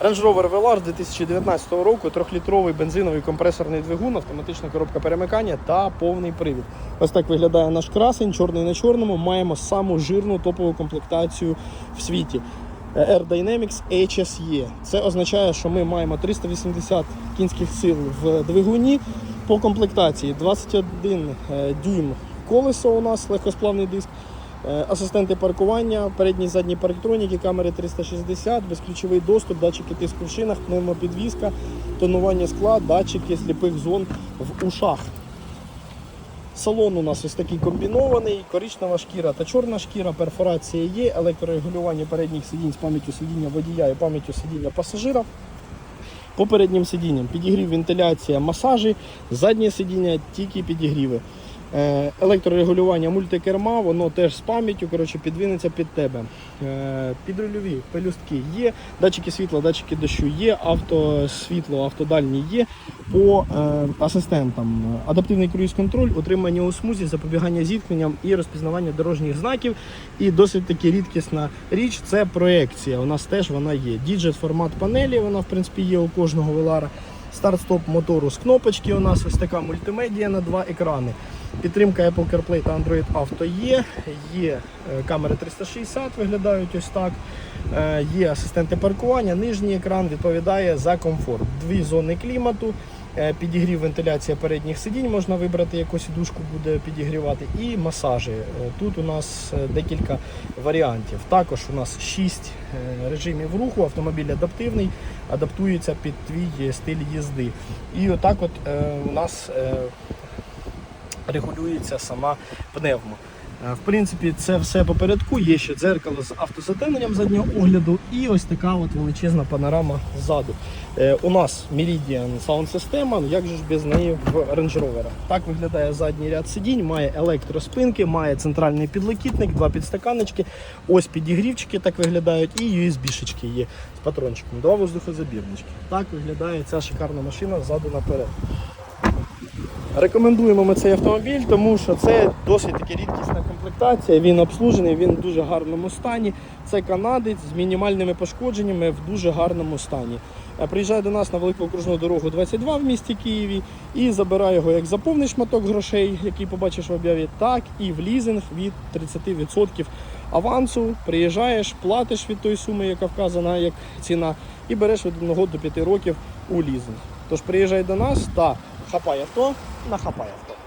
Range Rover Velar 2019 року, 3-літровий бензиновий компресорний двигун, автоматична коробка перемикання та повний привід. Ось так виглядає наш красень, чорний на чорному. Маємо саму жирну топову комплектацію в світі. Е, Air Dynamics HSE. Це означає, що ми маємо 380 кінських сил в двигуні по комплектації 21 е, дюйм колесо у нас легкосплавний диск. Е, Асистенти паркування, передні і задні парктроніки, камери 360, безключовий доступ, датчики тиску в шинах, пневмопідвізка, тонування скла, датчики сліпих зон в ушах. Салон у нас ось такий комбінований, коричнева шкіра та чорна шкіра, перфорація є, електрорегулювання передніх сидінь з пам'яттю сидіння водія і пам'яттю сидіння пасажира. По переднім сидінням підігрів, вентиляція, масажі, заднє сидіння тільки підігріви. Е, Електрорегулювання мультикерма, воно теж з пам'яттю, коротше, підвинеться під тебе. Е, Підрульові пелюстки є, датчики світла, датчики дощу є, автосвітло, автодальні є. По е, асистентам адаптивний круїз-контроль, утримання у смузі, запобігання зіткненням і розпізнавання дорожніх знаків. І досить таки рідкісна річ це проекція. У нас теж вона є. Діджет формат панелі, вона в принципі є у кожного велара. Старт-стоп мотору з кнопочки. У нас ось така мультимедія на два екрани. Підтримка Apple CarPlay та Android Auto є. Є е, камери 360, виглядають ось так. Е, Є асистенти паркування. Нижній екран відповідає за комфорт. Дві зони клімату. е, Підігрів вентиляція передніх сидінь можна вибрати, яку сідушку буде підігрівати, і масажі. Тут у нас декілька варіантів. Також у нас 6 режимів руху, автомобіль адаптивний, адаптується під твій стиль їзди. І отак от у нас регулюється сама пневмо. Е, В принципі, це все попередку. Є ще дзеркало з автозатемненням заднього огляду і ось така от величезна панорама ззаду. Е, у нас Meridian Sound система, як же ж без неї в Range Rover. Так виглядає задній ряд сидінь, має електроспинки, має центральний підлокітник, два підстаканнички, ось підігрівчики так виглядають, і USB-шечки є з патрончиком, два воздухозабірнички. Так виглядає ця шикарна машина ззаду наперед. Рекомендуємо ми цей автомобіль, тому що це досить таки рідкісна комплектація. Він обслужений, він в дуже гарному стані. Це канадець з мінімальними пошкодженнями в дуже гарному стані. Е, Приїжджає до нас на велику окружну дорогу 22 в місті Києві і забирає його як за повний шматок грошей, який побачиш в об'яві, так і в лізинг від 30% авансу. Приїжджаєш, платиш від тої суми, яка вказана як ціна, і береш від 1 до 5 років у лізинг. Тож приїжджай до нас та авто на хапай авто.